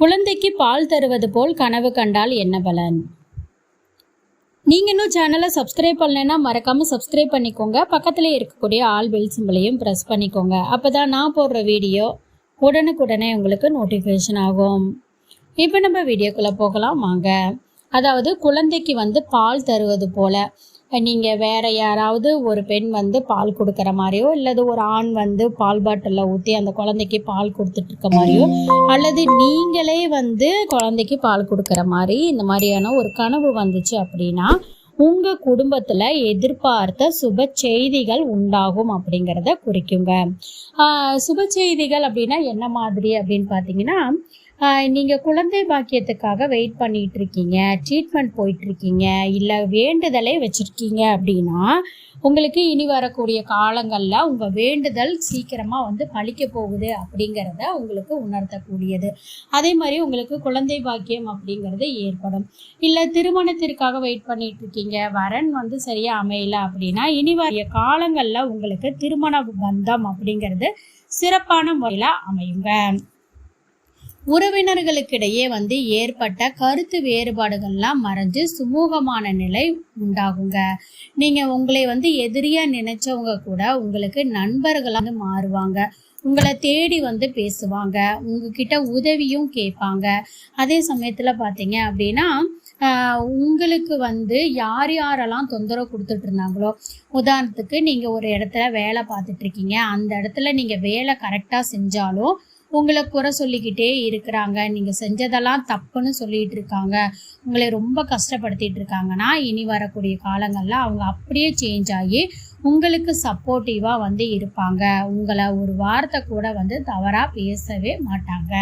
குழந்தைக்கு பால் தருவது போல் கனவு கண்டால் என்ன பலன்? நீங்கள் இன்னும் சேனலை சப்ஸ்கிரைப் பண்ணலைன்னா மறக்காமல் சப்ஸ்கிரைப் பண்ணிக்கோங்க. பக்கத்தில் இருக்கக்கூடிய ஆல் பெல் சிம்பிளையும் ப்ரெஸ் பண்ணிக்கோங்க. அப்போ தான் நான் போடுற வீடியோ உடனுக்குடனே உங்களுக்கு நோட்டிஃபிகேஷன் ஆகும். இப்போ நம்ம வீடியோக்குள்ளே போகலாம். வாங்க. அதாவது குழந்தைக்கு வந்து பால் தருவது போல் நீங்கள் வேறு யாராவது ஒரு பெண் வந்து பால் கொடுக்குற மாதிரியோ இல்லது ஒரு ஆண் வந்து பால் பாட்டிலில் ஊற்றி அந்த குழந்தைக்கு பால் கொடுத்துட்டு இருக்க மாதிரியோ அல்லது நீங்களே வந்து குழந்தைக்கு பால் கொடுக்குற மாதிரி இந்த மாதிரியான ஒரு கனவு வந்துச்சு அப்படின்னா உங்கள் குடும்பத்தில் எதிர்பார்த்த சுப செய்திகள் உண்டாகும் அப்படிங்கிறத குறிக்குங்க. சுப செய்திகள் அப்படின்னா என்ன மாதிரி அப்படின்னு பார்த்தீங்கன்னா நீங்கள் குழந்தை பாக்கியத்துக்காக வெயிட் பண்ணிகிட்டு இருக்கீங்க ட்ரீட்மெண்ட் போயிட்டுருக்கீங்க இல்லை வேண்டுதலே வச்சுருக்கீங்க அப்படின்னா உங்களுக்கு இனி வரக்கூடிய காலங்களில் உங்கள் வேண்டுதல் சீக்கிரமாக வந்து பழிக்க போகுது அப்படிங்கிறத உங்களுக்கு உணர்த்தக்கூடியது. அதே மாதிரி உங்களுக்கு குழந்தை பாக்கியம் அப்படிங்கிறது ஏற்படும். இல்லை திருமணத்திற்காக வெயிட் பண்ணிட்டு இருக்கீங்க வரன் வந்து சரியாக அமையல அப்படின்னா இனி வரைய காலங்களில் உங்களுக்கு திருமண பந்தம் அப்படிங்கிறது சிறப்பான முறையில் அமையுங்க. உறவினர்களுக்கிடையே வந்து ஏற்பட்ட கருத்து வேறுபாடுகள்லாம் மறைஞ்சு சுமூகமான நிலை உண்டாகுங்க. நீங்கள் உங்களை வந்து எதிரியாக நினைச்சவங்க கூட உங்களுக்கு நண்பர்களாக மாறுவாங்க. உங்களை தேடி வந்து பேசுவாங்க. உங்ககிட்ட உதவியும் கேட்பாங்க. அதே சமயத்தில் பார்த்தீங்க அப்படின்னா உங்களுக்கு வந்து யார் யாரெல்லாம் தொந்தரவு கொடுத்துட்டு இருந்தாங்களோ உதாரணத்துக்கு நீங்கள் ஒரு இடத்துல வேலை பார்த்துட்டு இருக்கீங்க. அந்த இடத்துல நீங்கள் வேலை கரெக்டாக செஞ்சாலும் உங்களை குறை சொல்லிக்கிட்டே இருக்கிறாங்க. நீங்கள் செஞ்சதெல்லாம் தப்புன்னு சொல்லிட்டு இருக்காங்க. உங்களை ரொம்ப கஷ்டப்படுத்திட்டு இருக்காங்கன்னா இனி வரக்கூடிய காலங்களில் அவங்க அப்படியே சேஞ்ச் ஆகி உங்களுக்கு சப்போர்ட்டிவாக வந்து இருப்பாங்க. உங்களை ஒரு வார்த்தை கூட வந்து தவறாக பேசவே மாட்டாங்க.